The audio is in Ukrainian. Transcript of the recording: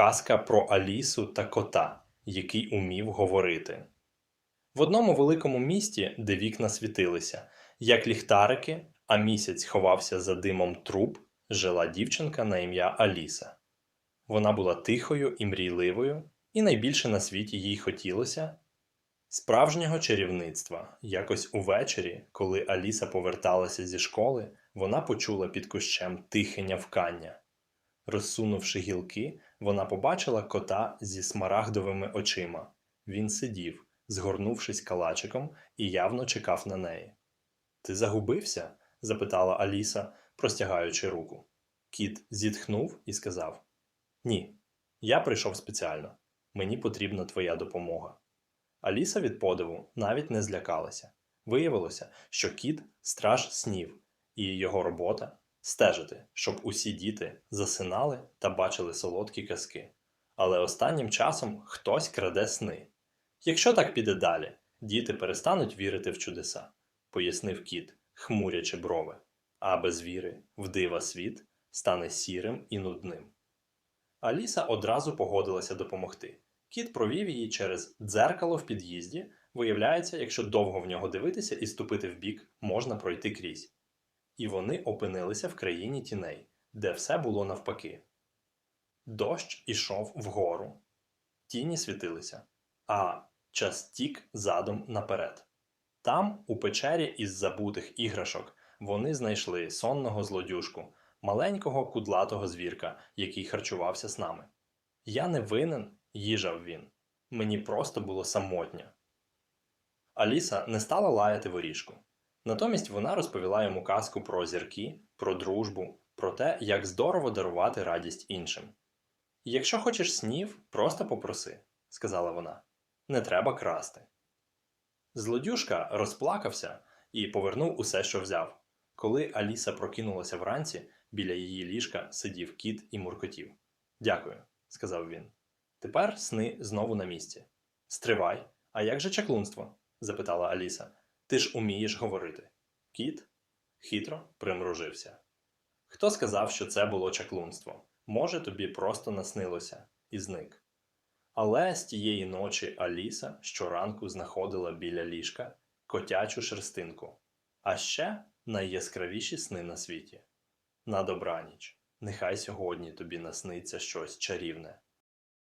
Казка про Алісу та кота, який умів говорити. В одному великому місті, де вікна світилися, як ліхтарики, а місяць ховався за димом труб, жила дівчинка на ім'я Аліса. Вона була тихою і мрійливою, і найбільше на світі їй хотілося справжнього чарівництва. Якось увечері, коли Аліса поверталася зі школи, вона почула під кущем тихе нявкання. Розсунувши гілки, вона побачила кота зі смарагдовими очима. Він сидів, згорнувшись калачиком, і явно чекав на неї. Ти загубився? запитала Аліса, простягаючи руку. Кіт зітхнув і сказав: Ні, я прийшов спеціально. Мені потрібна твоя допомога. Аліса від подиву навіть не злякалася. Виявилося, що кіт страж снів, і його робота стежити, щоб усі діти засинали та бачили солодкі казки. Але останнім часом хтось краде сни. Якщо так піде далі, діти перестануть вірити в чудеса, пояснив кіт, хмурячи брови, а без віри в дива світ стане сірим і нудним. Аліса одразу погодилася допомогти. Кіт провів її через дзеркало в під'їзді. Виявляється, якщо довго в нього дивитися і ступити вбік, можна пройти крізь. І вони опинилися в країні тіней, де все було навпаки. Дощ ішов вгору, тіні світилися, а час тік задом наперед. Там, у печері із забутих іграшок, вони знайшли сонного злодюжку, маленького кудлатого звірка, який харчувався з нами. Я не винен, їжав він. Мені просто було самотньо. Аліса не стала лаяти воріжку. Натомість вона розповіла йому казку про зірки, про дружбу, про те, як здорово дарувати радість іншим. Якщо хочеш снів, просто попроси, сказала вона. Не треба красти. Злодюшка розплакався і повернув усе, що взяв. Коли Аліса прокинулася вранці, біля її ліжка сидів кіт і муркотів. Дякую, сказав він. Тепер сни знову на місці. Стривай, а як же чаклунство? запитала Аліса. Ти ж умієш говорити. Кіт хитро примружився. Хто сказав, що це було чаклунство? Може, тобі просто наснилося і зник. Але з тієї ночі Аліса щоранку знаходила біля ліжка котячу шерстинку, а ще найяскравіші сни на світі. На добраніч, нехай сьогодні тобі насниться щось чарівне.